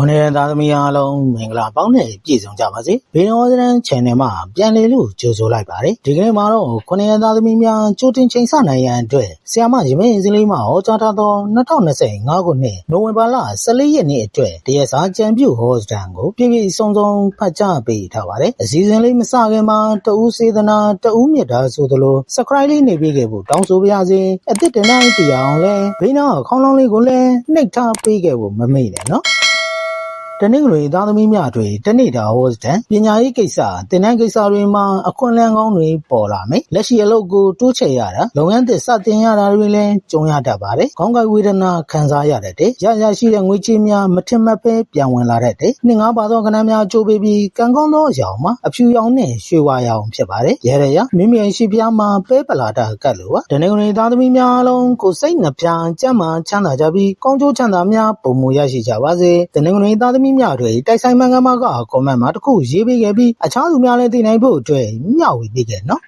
ခုနှစ်ရက်သားသမီးအားလုံးမင်္ဂလာပေါင်းနဲ့ပြည့်စုံကြပါစေဘေးတော်စရန် channel မှာပြန်လည်လို့ကြိုဆိုလိုက်ပါတယ်ဒီကနေ့မှာတော့ခုနှစ်ရက်သားသမီးများကြိုတင်ချိန်ဆနိုင်ရန်အတွက်ဆီယာမရမင်းစလေးမှာဟောကြားထားသော2025ခုနှစ်နိုဝင်ဘာလ14ရက်နေ့အတွက်တရက်စာကြံပြုဟောစတန်ကိုပြည့်ပြည့်စုံစုံဖတ်ကြားပေးထားပါတယ်အစီအစဉ်လေးမစခင်မှာတဦးစေတနာတဦးမြတ်တာဆိုသလို subscribe လေးနေပေးခဲ့ဖို့တောင်းဆိုပါရစေအသစ်တင်တိုင်းတရားအောင်လဲဘေးနာခေါင်းလောင်းလေးကိုလည်းနှိပ်ထားပေးခဲ့ဖို့မမေ့နဲ့နော် တနင်္ဂနွေသားသမီးများတွေတနေ့တာဟောစတန်ပညာရေးကိစ္စတင်နန်းကိစ္စတွေမှာအခွင့်အလမ်းကောင်းတွေပေါ်လာမယ်လက်ရှိအလုပ်ကိုတိုးချဲ့ရတာလုပ်ငန်းသစ်စတင်ရတာတွေလည်းကြုံရတတ်ပါတယ်ခေါင်းကိုက်ဝေဒနာခံစားရတတ်တယ်ရရရှိတဲ့ငွေကြေးများမထင်မှတ်ပဲပြန်ဝင်လာတတ်တယ်နှစ်ငါးပါသောကဏ္ဍများကြိုးပေးပြီးကံကောင်းသောအရာမှာအဖြူရောင်နဲ့ရွှေဝါရောင်ဖြစ်ပါတယ်ရရရမိမိရှိဖျားမှာပဲပလာတာကတ်လို့ပါတနင်္ဂနွေသားသမီးများအလုံးကိုစိတ်နှပြကြမ်းမှချမ်းသာကြပြီးကောင်းကျိုးချမ်းသာများပုံမူရရှိကြပါစေတနင်္ဂနွေသားသမီးများတွေတိုက်ဆိုင်မှန်ကမကကွန်မန့်မှာတစ်ခုရေးပေးခဲ့ပြီးအခြားသူများလည်းသိနိုင်ဖို့အတွက်မျှဝေပေးခဲ့နော်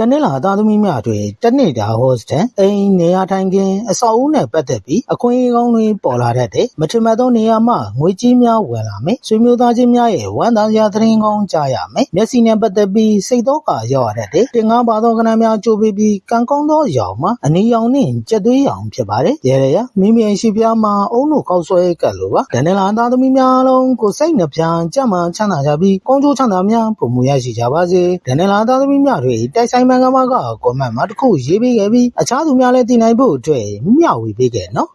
တနင်္လာသားသမီးများတွေတနေ့တာဟောစတန်အိမ်နေရာထိုင်ခင်းအဆောက်အဦနဲ့ပတ်သက်ပြီးအခွင့်အရေးကောင်းတွေပေါ်လာတတ်တယ်မထင်မှတ်သောနေရာမှာငွေကြေးများဝင်လာမယ်ဆွေမျိုးသားချင်းများရဲ့ဝမ်းသာစရာသတင်းကောင်းကြားရမယ်မျက်စိနဲ့ပတ်သက်ပြီးစိတ်တော့ကရောက်ရတတ်တယ်တင်ကားပါသောကဏ္ဍများကြိုးပေးပြီးကံကောင်းသောရောင်မှာအနီရောင်နဲ့ကြက်သွေးရောင်ဖြစ်ပါတယ်ရဲရရမိမိရှိပြားမှာအုံတို့ကောက်ဆွဲကတ်လို့ပါတနင်္လာသားသမီးများအလုံးကိုစိတ်နှပြကြမ်းမှချမ်းသာကြပြီးကောင်းကျိုးချမ်းသာများပုံမူရရှိကြပါစေတနင်္လာသားသမီးများတွေတိုက်ဆိုင်မှန်ကမက ကွန်မန့်မှာ တစ်ခုရေးပေးခဲ့ပြီး အခြားသူများလည်း သိနိုင်ဖို့အတွက် မျှဝေပေးခဲ့နော်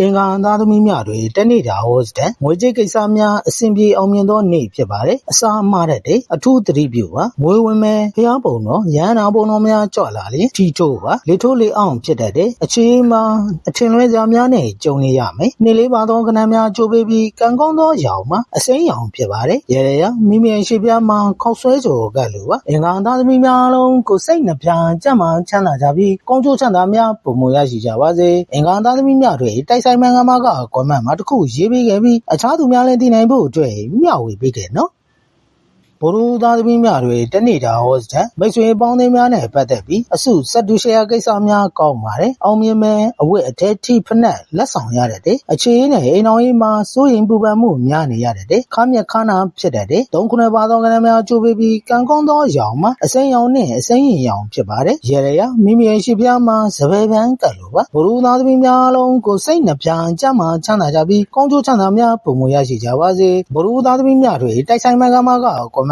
အင်္ဂါသားသမီးများတွေတနေ့တာဟောစတန်ငွေကြေးကိစ္စများအဆင်ပြေအောင်မြင်သောနေ့ဖြစ်ပါတယ်အစာအမှားတဲ့အထူးသတိပြုပါငွေဝင်မဲ့ဖျားပုံတော်ရဟန္တာပုံတော်များကြွလာလေထီထိုးပါလေထိုးလေအောင်ဖြစ်တတ်တဲ့အခြေမှာအထင်လွဲစရာများနဲ့ကြုံနေရမယ်နေ့လေးပါသောကဏ္ဍများကြိုးပေးပြီးကံကောင်းသောရောင်မှာအစိမ်းရောင်ဖြစ်ပါတယ်ရရရမိမိရှိပြားမှာခောက်ဆွဲကြော်ကလိုပါအင်္ဂါသားသမီးများအလုံးကိုစိတ်နှပြကြမ်းမှချမ်းသာကြပြီးကောင်းကျိုးချမ်းသာများပုံမရရှိကြပါစေအင်္ဂါသားသမီးများတွေတိုက်ဆိုင်မှန်ကမားကကွန်မန့်မှာတစ်ခုရေးပေးခဲ့ပြီး အခြားသူများလည်းသိနိုင်ဖို့အတွက် မျှဝေပေးခဲ့နော် ဘိုလ်ရူသားသမီးများတွေတနေ့တာဟောစတန်မိတ်ဆွေပေါင်းသင်းများနဲ့ပတ်သက်ပြီးအစုစက်တူရှယ်ယာကိစ္စများကောင်းပါတယ်အောင်မြင်မဲ့အဝတ်အထည်ထိဖက်နဲ့လက်ဆောင်ရတတ်တယ်အခြေအနေနဲ့အိမ်တော်ရေးမှာစိုးရင်ပူပန်မှုများနေရတတ်တယ်ခါမြက်ခါနာဖြစ်တတ်တယ်သုံးခုနှစ်ပါသောကဏ္ဍများကြိုးပေးပြီးကံကောင်းသောရောင်မှာအစိမ်းရောင်နဲ့အစိမ်းရင်ရောင်ဖြစ်ပါတယ်ရရရမိမိရဲ့ရှိပြားမှာစပယ်ပန်းကတ်လို့ပါဘိုလ်ရူသားသမီးများအလုံးကိုစိတ်နှပြကြမ်းမှချမ်းသာကြပြီးကောင်းကျိုးချမ်းသာများပုံမရရှိကြပါစေဘိုလ်ရူသားသမီးများတွေတိုက်ဆိုင်မှန်ကမားကကွန်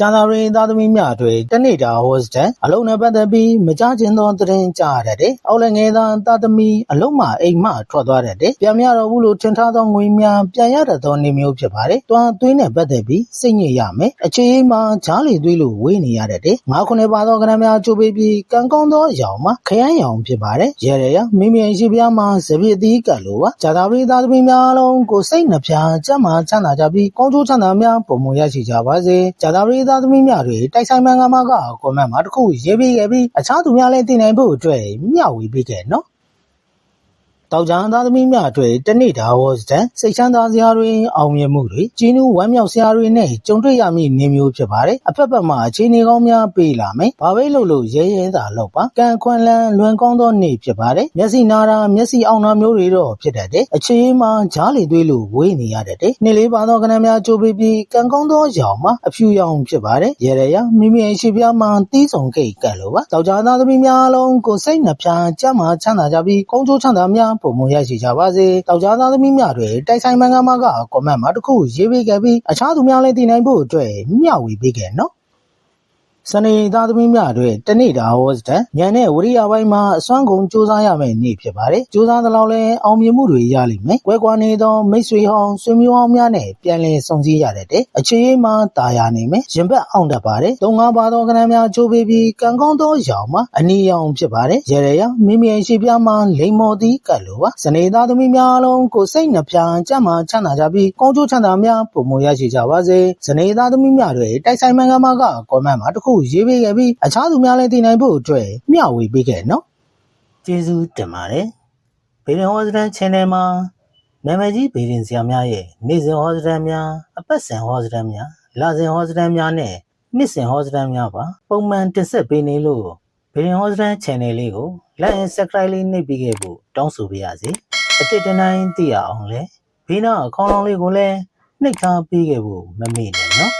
ကျန်သာရင်းသားသမီးများတွေတနေ့တာဟောစတန်အလုံးနဲ့ပတ်သက်ပြီးမကြခြင်းသောသတင်းကြားရတဲ့အောက်လည်းငယ်သားသားသမီးအလုံးမှအိမ်မှထွက်သွားတဲ့ပြန်မရတော့ဘူးလို့ထင်ထားသောငွေများပြန်ရတတ်သောနေမျိုးဖြစ်ပါတယ်။တွားသွေးနဲ့ပတ်သက်ပြီးစိတ်ညစ်ရမယ်။အခြေအေးမှာဂျားလီသွေးလို့ဝေးနေရတဲ့ငါးခုနှစ်ပါသောကဏ္ဍများကြိုးပေးပြီးကံကောင်းသောရောင်မှာခရမ်းရောင်ဖြစ်ပါတယ်။ရရရမိမိရှိပြားမှာစပြည့်သီးကတ်လို့ပါ။ဂျာသာပရိသားသမီးများအလုံးကိုစိတ်နှပြကြမ်းမှချမ်းသာကြပြီးကောင်းကျိုးချမ်းသာများပုံမရရှိကြပါစေ။ဂျာသာပရိသားသမီးများတွေတိုက်ဆိုင်မှန်ကမားကကွန်မန့်မှာတစ်ခုရေးပေးခဲ့ပြီးအခြားသူများလည်းသိနိုင်ဖို့အတွက်မျှဝေပေးခဲ့နော် တောက်ကြံသားသမီးများအတွက်တနေ့တာဝစတန်စိတ်ချမ်းသာစရာတွေအောင်မြင်မှုတွေကြီးနူးဝမ်းမြောက်စရာတွေနဲ့ကြုံတွေ့ရမည့်နေမျိုးဖြစ်ပါတယ်အဖက်ဖက်မှာအခြေအနေကောင်းများပေးလာမယ်ဘာပဲလုပ်လို့ရဲရဲသာလုပ်ပါကံခွန်လန်းလွန်ကောင်းသောနေ့ဖြစ်ပါတယ်မျက်စိနာတာမျက်စိအောင်တာမျိုးတွေတော့ဖြစ်တတ်တယ်အခြေအေးမှာဂျားလီသွေးလို့ဝေးနေရတတ်တယ်နေ့လေးပါသောကဏ္ဍများကြိုးပေးပြီးကံကောင်းသောရောင်မှာအဖြူရောင်ဖြစ်ပါတယ်ရဲရဲရမိမိရဲ့ရှိပြားမှာတီးဆောင်ကိတ်ကတ်လို့ပါတောက်ကြသားသမီးများအလုံးကိုစိတ်နှပြကြမ်းမှချမ်းသာကြပြီးကောင်းကျိုးချမ်းသာများပုံမရရှိကြပါစေတောက်ကြသားသမီးများတွေတိုက်ဆိုင်မှန်ကမားကကွန်မန့်မှာတစ်ခုရေးပေးခဲ့ပြီးအခြားသူများလည်းသိနိုင်ဖို့အတွက်မျှဝေပေးခဲ့နော် စနေသားသမီးများတွေတနေ့တာဟောစတန်ညံတဲ့ဝရိယပိုင်းမှာအစွမ်းကုန်စူးစမ်းရမယ့်နေ့ဖြစ်ပါတယ်စူးစမ်းသလောက်လဲအောင်မြင်မှုတွေရလိမ့်မယ်ကွဲကွာနေသောမိတ်ဆွေဟောင်းဆွေမျိုးဟောင်းများနဲ့ပြန်လည်ဆုံစည်းရတဲ့အခြေအေးမှာတာယာနေမယ်ရင်ဘတ်အောင်တတ်ပါတယ်သုံးငါးပါသောကဏ္ဍများချိုးပေးပြီးကံကောင်းသောရောင်မှာအနီရောင်ဖြစ်ပါတယ်ရရရမိမိရဲ့ရှိပြားမှာလိမ္မော်သီးကတ်လိုပါစနေသားသမီးများအလုံးကိုစိတ်နှပြကြမ်းမှချမ်းသာကြပြီးကောင်းကျိုးချမ်းသာများပုံမရရှိကြပါစေစနေသားသမီးများတွေတိုက်ဆိုင်မှန်ကမားကကွန်မန့်မှာတစ်ခုရေးပေးခဲ့ပြီးအခြားသူများလည်းသိနိုင်ဖို့အတွက်မျှဝေပေးခဲ့နော်ကျေးဇူးတင်ပါတယ်ဘေဒင်ဟောစတန် channel မှာနာမည်ကြီးဘေဒင်ဆရာများရဲ့နေ့စဉ်ဟောစတန်များအပတ်စဉ်ဟောစတန်များလစဉ်ဟောစတန်များနဲ့နှစ်စဉ်ဟောစတန်များပါပုံမှန်တင်ဆက်ပေးနေလို့ဗီဒီယိုဟောစတန် channel လေးကို like and subscribe လေးနှိပ်ပေးခဲ့ဖို့တောင်းဆိုပါရစေအတစ်တနိုင်သိရအောင်လဲဘေးနားအခေါင်းလောင်းလေးကိုလည်းနှိပ်ထားပေးခဲ့ဖို့မမေ့နဲ့နော်